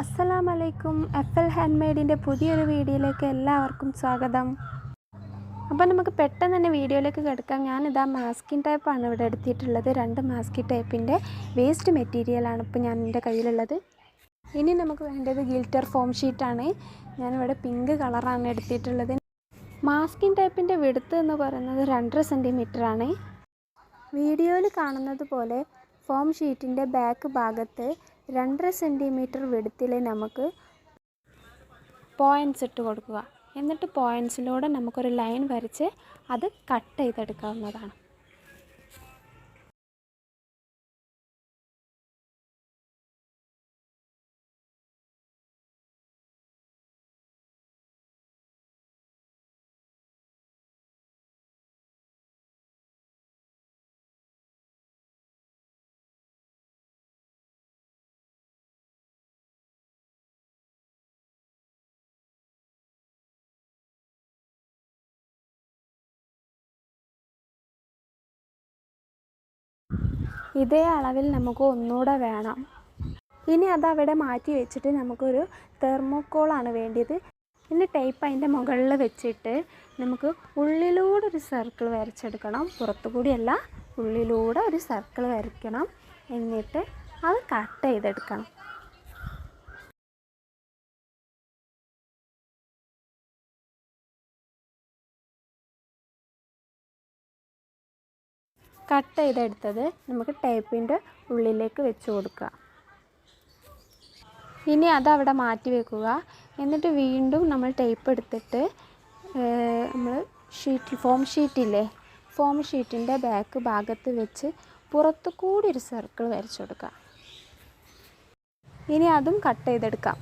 അസ്സലാം അലൈക്കും F L hand മെയ്ഡിന്റെ പുതിയൊരു വീഡിയോയിലേക്ക് എല്ലാവർക്കും സ്വാഗതം. അപ്പോൾ നമുക്ക് പെട്ടെന്ന് തന്നെ വീഡിയോയിലേക്ക് കിടക്കാം. ഞാനിതാ മാസ്കിൻ ടൈപ്പാണ് ഇവിടെ എടുത്തിട്ടുള്ളത്. രണ്ട് മാസ്കിൻ ടൈപ്പിന്റെ വേസ്റ്റ് മെറ്റീരിയലാണ് ഇപ്പോൾ ഞാൻ എന്റെ കയ്യിലുള്ളത്. ഇനി നമുക്ക് വേണ്ടത് ഗിൽറ്റർ ഫോം ഷീറ്റാണ് ഞാനിവിടെ പിങ്ക് കളറാണ് എടുത്തിട്ടുള്ളത്. മാസ്കിൻ ടൈപ്പിന്റെ വെടുത്ത് എന്ന് പറയുന്നത് രണ്ടര ആണ്. വീഡിയോയിൽ കാണുന്നത് പോലെ ഫോം ഷീറ്റിന്റെ ബാക്ക് ഭാഗത്ത് രണ്ടര സെന്റിമീറ്റർ വെടുത്തിൽ നമുക്ക് പോയിന്റ്സ് ഇട്ട് കൊടുക്കുക. എന്നിട്ട് പോയിന്റ്സിലൂടെ നമുക്കൊരു ലൈൻ വരച്ച് അത് കട്ട് ചെയ്തെടുക്കാവുന്നതാണ്. ഇതേ അളവിൽ നമുക്ക് ഒന്നുകൂടെ വേണം. ഇനി അത് അവിടെ മാറ്റി വെച്ചിട്ട് നമുക്കൊരു തെർമോക്കോളാണ് വേണ്ടിയത്. ഇനി ടേപ്പ് അതിന്റെ മുകളിൽ വെച്ചിട്ട് നമുക്ക് ഉള്ളിലൂടെ ഒരു സർക്കിൾ വരച്ചെടുക്കണം. പുറത്തു കൂടിയല്ല ഉള്ളിലൂടെ ഒരു സർക്കിൾ വരയ്ക്കണം. എന്നിട്ട് അത് കട്ട് ചെയ്തെടുക്കണം. കട്ട് ചെയ്തെടുത്തത് നമുക്ക് ടേപ്പിന്റെ ഉള്ളിലേക്ക് വെച്ച് കൊടുക്കുക. ഇനി അതവിടെ മാറ്റി വെക്കുക. എന്നിട്ട് വീണ്ടും നമ്മൾ ടേപ്പ് എടുത്തിട്ട് നമ്മൾ ഷീറ്റ് ഫോം ഷീറ്റില്ലേ ഫോം ഷീറ്റിന്റെ ബാക്ക് ഭാഗത്ത് വെച്ച് പുറത്തു കൂടി ഒരു സർക്കിൾ വരച്ചു കൊടുക്കുക. ഇനി അതും കട്ട് ചെയ്തെടുക്കാം.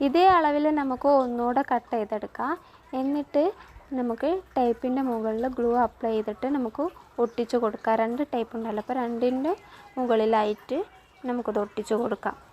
ഇതേ അളവിൽ നമുക്ക് ഒന്നുകൂടെ കട്ട് ചെയ്തെടുക്കാം. എന്നിട്ട് നമുക്ക് ടേപ്പിന്റെ മുകളിൽ ഗ്ലൂ അപ്ലൈ ചെയ്തിട്ട് നമുക്ക് ഒട്ടിച്ച് കൊടുക്കാം. രണ്ട് ടേപ്പ് ഉണ്ടല്ലോ. അപ്പോൾ രണ്ടിന്റെ മുകളിലായിട്ട് നമുക്കത് ഒട്ടിച്ച് കൊടുക്കാം.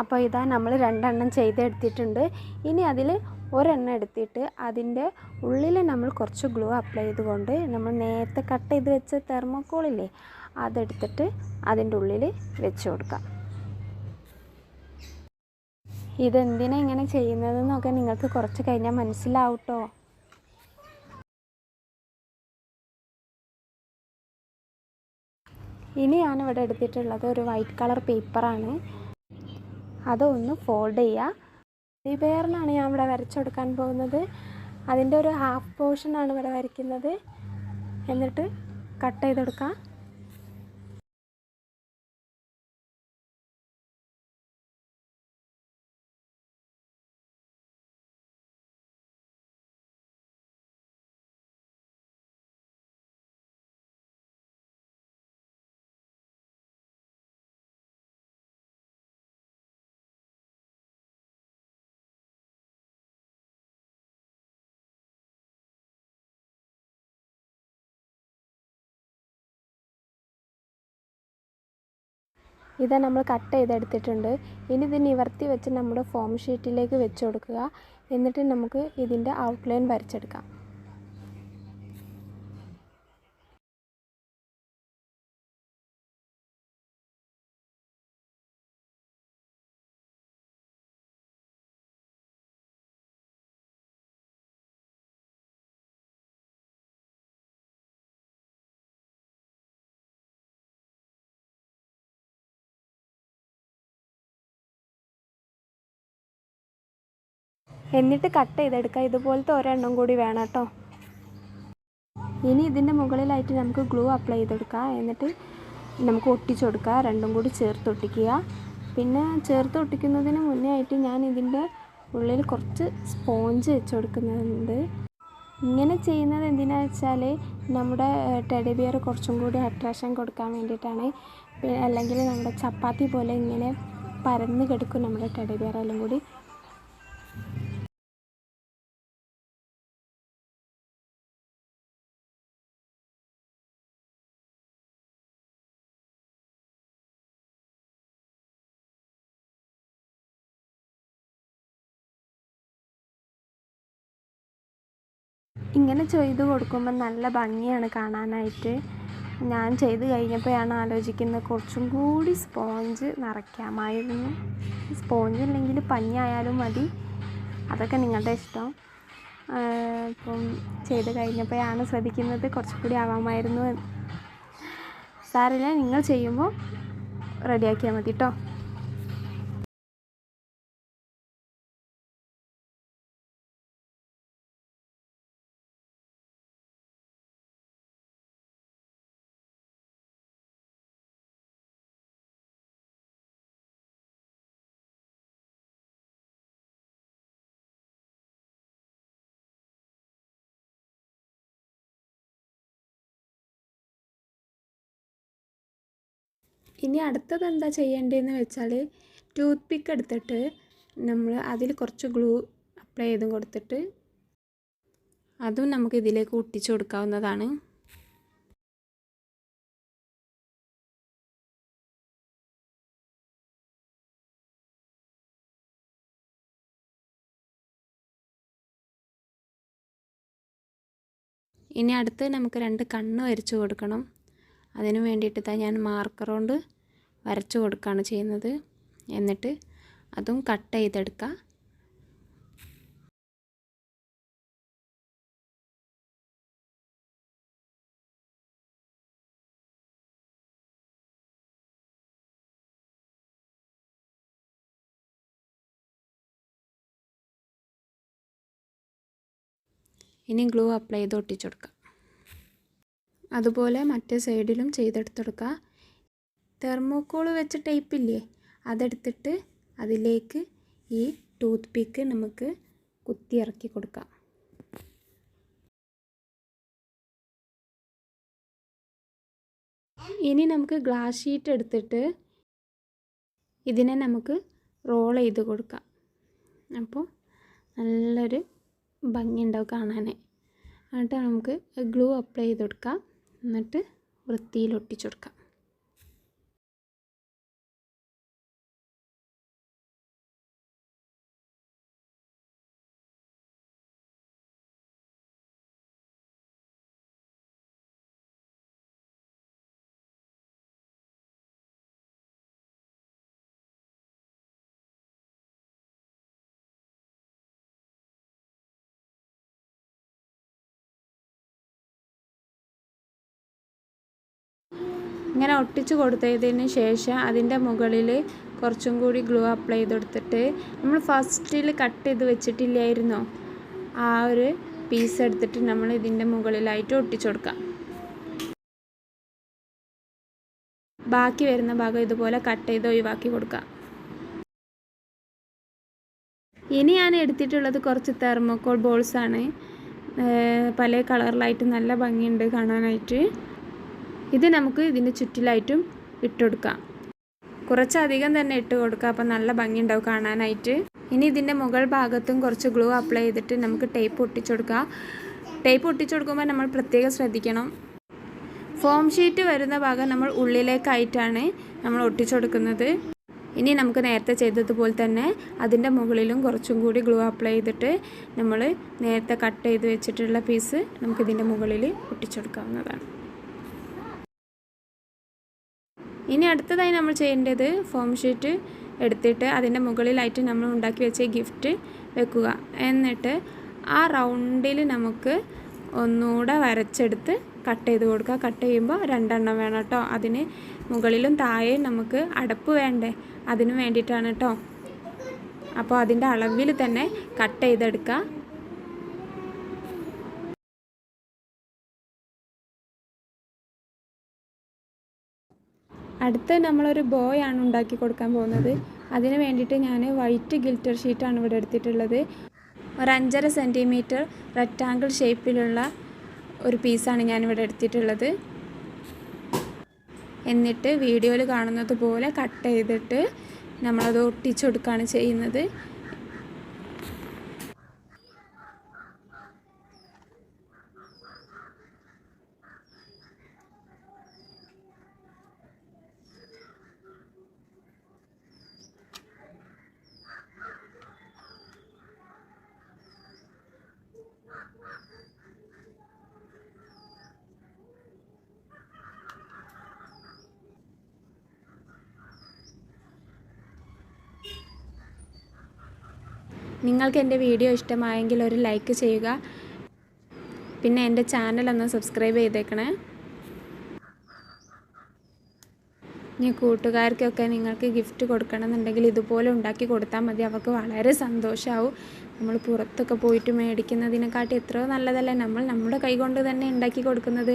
അപ്പോൾ ഇതാ നമ്മൾ രണ്ടെണ്ണം ചെയ്തെടുത്തിട്ടുണ്ട്. ഇനി അതിൽ ഒരെണ്ണം എടുത്തിട്ട് അതിന്റെ ഉള്ളിൽ നമ്മൾ കുറച്ച് ഗ്ലൂ അപ്ലൈ ചെയ്തുകൊണ്ട് നമ്മൾ നേരത്തെ കട്ട് ചെയ്ത് വെച്ച തെർമോക്കോളില്ലേ അതെടുത്തിട്ട് അതിന്റെ ഉള്ളിൽ വെച്ച് കൊടുക്കാം. ഇതെന്തിനാ ഇങ്ങനെ ചെയ്യുന്നതെന്നൊക്കെ നിങ്ങൾക്ക് കുറച്ച് കഴിഞ്ഞാൽ മനസ്സിലാവട്ടോ. ഇനി ഞാനിവിടെ എടുത്തിട്ടുള്ളത് ഒരു വൈറ്റ് കളർ പേപ്പറാണ്. അതൊന്ന് ഫോൾഡ് ചെയ്യുക റിബെയറിനാണ് ഞാൻ ഇവിടെ വരച്ചെടുക്കാൻ പോകുന്നത്. അതിന്റെ ഒരു ഹാഫ് പോർഷനാണ് ഇവിടെ വരയ്ക്കുന്നത്. എന്നിട്ട് കട്ട് ചെയ്തെടുക്കാം. ഇത് നമ്മൾ കട്ട് ചെയ്തെടുത്തിട്ടുണ്ട്. ഇനി ഇത് നിവർത്തി വെച്ച് നമ്മുടെ ഫോം ഷീറ്റിലേക്ക് വെച്ച് കൊടുക്കുക. എന്നിട്ട് നമുക്ക് ഇതിന്റെ ഔട്ട്ലൈൻ വരച്ചെടുക്കാം. എന്നിട്ട് കട്ട് ചെയ്തെടുക്കുക ഇതുപോലത്തെ ഒരെണ്ണം കൂടി വേണം കേട്ടോ. ഇനി ഇതിന്റെ മുകളിലായിട്ട് നമുക്ക് ഗ്ലൂ അപ്ലൈ ചെയ്തെടുക്കാം. എന്നിട്ട് നമുക്ക് ഒട്ടിച്ചു കൊടുക്കുക രണ്ടും കൂടി ചേർത്ത് ഒട്ടിക്കുക. പിന്നെ ചേർത്ത് ഒട്ടിക്കുന്നതിന് മുന്നേ ആയിട്ട് ഞാൻ ഇതിന്റെ ഉള്ളിൽ കുറച്ച് സ്പോഞ്ച് വെച്ച് കൊടുക്കുന്നുണ്ട്. ഇങ്ങനെ ചെയ്യുന്നത് എന്തിനാ വെച്ചാൽ നമ്മുടെ ടെഡി ബിയർ കുറച്ചും കൂടി അട്രാക്ഷൻ കൊടുക്കാൻ വേണ്ടിയിട്ടാണ്. അല്ലെങ്കിൽ നമ്മുടെ ചപ്പാത്തി പോലെ ഇങ്ങനെ പരന്ന് കിടക്കും നമ്മുടെ ടെഡി ബിയർ എല്ലാം കൂടി ഇങ്ങനെ ചെയ്ത് കൊടുക്കുമ്പോൾ നല്ല ഭംഗിയാണ് കാണാനായിട്ട്. ഞാൻ ചെയ്ത് കഴിഞ്ഞപ്പോഴാണ് ആലോചിക്കുന്നത് കുറച്ചും കൂടി സ്പോഞ്ച് നിറയ്ക്കാമായിരുന്നു. സ്പോഞ്ച് ഇല്ലെങ്കിൽ പഞ്ഞായാലും മതി. അതൊക്കെ നിങ്ങളുടെ ഇഷ്ടം. അപ്പം ചെയ്ത് കഴിഞ്ഞപ്പോഴാണ് ശ്രദ്ധിക്കുന്നത് കുറച്ചും കൂടി ആവാമായിരുന്നു സാറില്ല നിങ്ങൾ ചെയ്യുമ്പോൾ റെഡിയാക്കിയാൽ മതി കേട്ടോ ഇനി അടുത്തത് എന്താ ചെയ്യേണ്ടതെന്ന് വെച്ചാൽ ടൂത്ത് പിക്ക് എടുത്തിട്ട് നമ്മൾ അതിൽ കുറച്ച് ഗ്ലൂ അപ്ലൈ ചെയ്തും കൊടുത്തിട്ട് അതും നമുക്ക് ഇതിലേക്ക് ഒട്ടിച്ചു കൊടുക്കാവുന്നതാണ്. ഇനി അടുത്ത് നമുക്ക് രണ്ട് കണ്ണ് വരച്ചു കൊടുക്കണം. അതിനു വേണ്ടിയിട്ട് ഞാൻ മാർക്കർ കൊണ്ട് വരച്ചു കൊടുക്കുകയാണ് ചെയ്യുന്നത്. എന്നിട്ട് അതും കട്ട് ചെയ്തെടുക്കുക ഇനി ഗ്ലൂ അപ്ലൈ ചെയ്ത് ഒട്ടിച്ചു കൊടുക്കുക അതുപോലെ മറ്റേ സൈഡിലും ചെയ്തെടുത്തെടുക്കുക തെർമോക്കോൾ വെച്ച ടൈപ്പില്ലേ അതെടുത്തിട്ട് അതിലേക്ക് ഈ ടൂത്ത് പിക്ക് നമുക്ക് കുത്തി ഇറക്കി കൊടുക്കാം. ഇനി നമുക്ക് ഗ്ലാസ് ഷീറ്റ് എടുത്തിട്ട് ഇതിനെ നമുക്ക് റോൾ ചെയ്ത് കൊടുക്കാം. അപ്പോൾ നല്ലൊരു ഭംഗിയുണ്ടാവും കാണാൻ എന്നിട്ട് നമുക്ക് ഗ്ലൂ അപ്ലൈ ചെയ്ത് കൊടുക്കാം. എന്നിട്ട് വൃത്തിയിൽ ഒട്ടിച്ചു കൊടുക്കാം. ഇങ്ങനെ ഒട്ടിച്ച് കൊടുത്തതിന് ശേഷം അതിന്റെ മുകളിൽ കുറച്ചും കൂടി ഗ്ലൂ അപ്ലൈ ചെയ്ത് കൊടുത്തിട്ട് നമ്മൾ ഫസ്റ്റിൽ കട്ട് ചെയ്ത് വെച്ചിട്ടില്ലായിരുന്നോ? ആ ഒരു പീസ് എടുത്തിട്ട് നമ്മൾ ഇതിന്റെ മുകളിലായിട്ട് ഒട്ടിച്ചു കൊടുക്കാം. ബാക്കി വരുന്ന ഭാഗം ഇതുപോലെ കട്ട് ചെയ്ത് ഒഴിവാക്കി കൊടുക്കാം. ഇനി ഞാൻ എടുത്തിട്ടുള്ളത് കുറച്ച് തെർമോക്കോൾ ബോൾസാണ്. പല കളറിലായിട്ട് നല്ല ഭംഗിയുണ്ട് കാണാനായിട്ട്. ഇത് നമുക്ക് ഇതിന് ചുറ്റിലായിട്ടും ഇട്ടുകൊടുക്കാം കുറച്ചധികം തന്നെ ഇട്ട് കൊടുക്കുക അപ്പം നല്ല ഭംഗിയുണ്ടാവും കാണാനായിട്ട്. ഇനി ഇതിന്റെ മുകൾ ഭാഗത്തും കുറച്ച് ഗ്ലൂ അപ്ലൈ ചെയ്തിട്ട് നമുക്ക് ടേപ്പ് ഒട്ടിച്ചു കൊടുക്കുക ടേപ്പ് ഒട്ടിച്ചു കൊടുക്കുമ്പോൾ നമ്മൾ പ്രത്യേകം ശ്രദ്ധിക്കണം. ഫോം ഷീറ്റ് വരുന്ന ഭാഗം നമ്മൾ ഉള്ളിലേക്കായിട്ടാണ് നമ്മൾ ഒട്ടിച്ചു കൊടുക്കുന്നത് ഇനി നമുക്ക് നേരത്തെ ചെയ്തതുപോലെ തന്നെ അതിന്റെ മുകളിലും കുറച്ചും കൂടി ഗ്ലൂ അപ്ലൈ ചെയ്തിട്ട് നമ്മൾ നേരത്തെ കട്ട് ചെയ്ത് വെച്ചിട്ടുള്ള പീസ് നമുക്കിതിന്റെ മുകളിൽ ഒട്ടിച്ചു ഇനി അടുത്തതായി നമ്മൾ ചെയ്യേണ്ടത് ഫോം ഷീറ്റ് എടുത്തിട്ട് അതിന്റെ മുകളിലായിട്ട് നമ്മൾ ഉണ്ടാക്കി വെച്ച ഗിഫ്റ്റ് വെക്കുക. എന്നിട്ട് ആ റൗണ്ടിൽ നമുക്ക് ഒന്നുകൂടെ വരച്ചെടുത്ത് കട്ട് ചെയ്ത് കൊടുക്കുക. കട്ട് ചെയ്യുമ്പോൾ രണ്ടെണ്ണം വേണം കേട്ടോ അതിന് മുകളിലും താഴെയും നമുക്ക് അടപ്പ് വേണ്ടേ? അതിനു വേണ്ടിയിട്ടാണ് കേട്ടോ അപ്പോൾ അതിന്റെ അളവിൽ തന്നെ കട്ട് ചെയ്തെടുക്കുക. അടുത്ത് നമ്മളൊരു ബോയ് ആണ് ഉണ്ടാക്കി കൊടുക്കാൻ പോകുന്നത്. അതിന് വേണ്ടിയിട്ട് ഞാൻ വൈറ്റ് ഗിൽറ്റർ ഷീറ്റാണ് ഇവിടെ എടുത്തിട്ടുള്ളത്. ഒരു അഞ്ചര സെന്റിമീറ്റർ റെക്റ്റാങ്കിൾ ഷേപ്പിലുള്ള ഒരു പീസാണ് ഞാനിവിടെ എടുത്തിട്ടുള്ളത്. എന്നിട്ട് വീഡിയോയിൽ കാണുന്നത് പോലെ കട്ട് ചെയ്തിട്ട് നമ്മളത് ഒട്ടിച്ചു കൊടുക്കുകയാണ് ചെയ്യുന്നത്. നിങ്ങൾക്ക് എന്റെ വീഡിയോ ഇഷ്ടമായെങ്കിൽ ഒരു ലൈക്ക് ചെയ്യുക. പിന്നെ എന്റെ ചാനൽ ഒന്ന് സബ്സ്ക്രൈബ് ചെയ്തേക്കണേ. ഇനി കൂട്ടുകാർക്കൊക്കെ നിങ്ങൾക്ക് ഗിഫ്റ്റ് കൊടുക്കണമെന്നുണ്ടെങ്കിൽ ഇതുപോലെ ഉണ്ടാക്കി കൊടുത്താൽ മതി. അവർക്ക് വളരെ സന്തോഷമാവും നമ്മൾ പുറത്തൊക്കെ പോയിട്ട് മേടിക്കുന്നതിനെക്കാട്ടി എത്രയോ നല്ലതല്ലേ നമ്മൾ നമ്മുടെ കൈകൊണ്ട് തന്നെ ഉണ്ടാക്കി കൊടുക്കുന്നത്.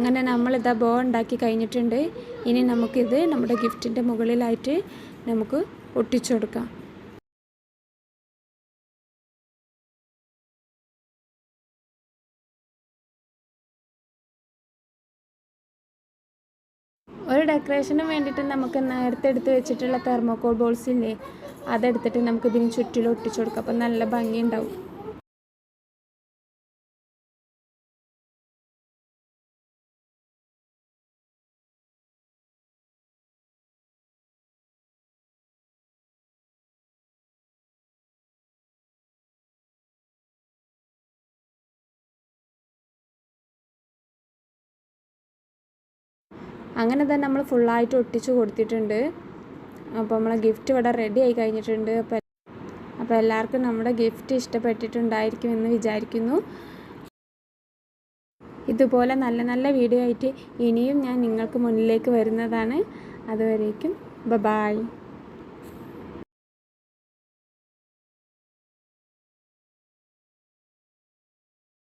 അങ്ങനെ നമ്മളിതാ ബോ ഉണ്ടാക്കി കഴിഞ്ഞിട്ടുണ്ട്. ഇനി നമുക്കിത് നമ്മുടെ ഗിഫ്റ്റിന്റെ മുകളിലായിട്ട് നമുക്ക് ഒട്ടിച്ചു കൊടുക്കാം. ഒരു ഡെക്കറേഷന് വേണ്ടിയിട്ട് നമുക്ക് നേരത്തെ എടുത്ത് വെച്ചിട്ടുള്ള തെർമോക്കോൾ ബോൾസ് ഇല്ലേ അതെടുത്തിട്ട് നമുക്ക് ഇതിന് ചുറ്റിലും ഒട്ടിച്ചു കൊടുക്കാം. അപ്പം നല്ല ഭംഗി അങ്ങനെ തന്നെ നമ്മൾ ഫുള്ളായിട്ട് ഒട്ടിച്ച് കൊടുത്തിട്ടുണ്ട്. അപ്പോൾ നമ്മളെ ഗിഫ്റ്റ് ഇവിടെ റെഡി ആയി കഴിഞ്ഞിട്ടുണ്ട്. അപ്പോൾ അപ്പോൾ എല്ലാവർക്കും നമ്മുടെ ഗിഫ്റ്റ് ഇഷ്ടപ്പെട്ടിട്ടുണ്ടായിരിക്കും എന്ന് വിചാരിക്കുന്നു. ഇതുപോലെ നല്ല നല്ല വീഡിയോ ആയിട്ട് ഇനിയും ഞാൻ നിങ്ങൾക്ക് മുന്നിലേക്ക് വരുന്നതാണ്. അതുവരേക്കും ബ ബായ്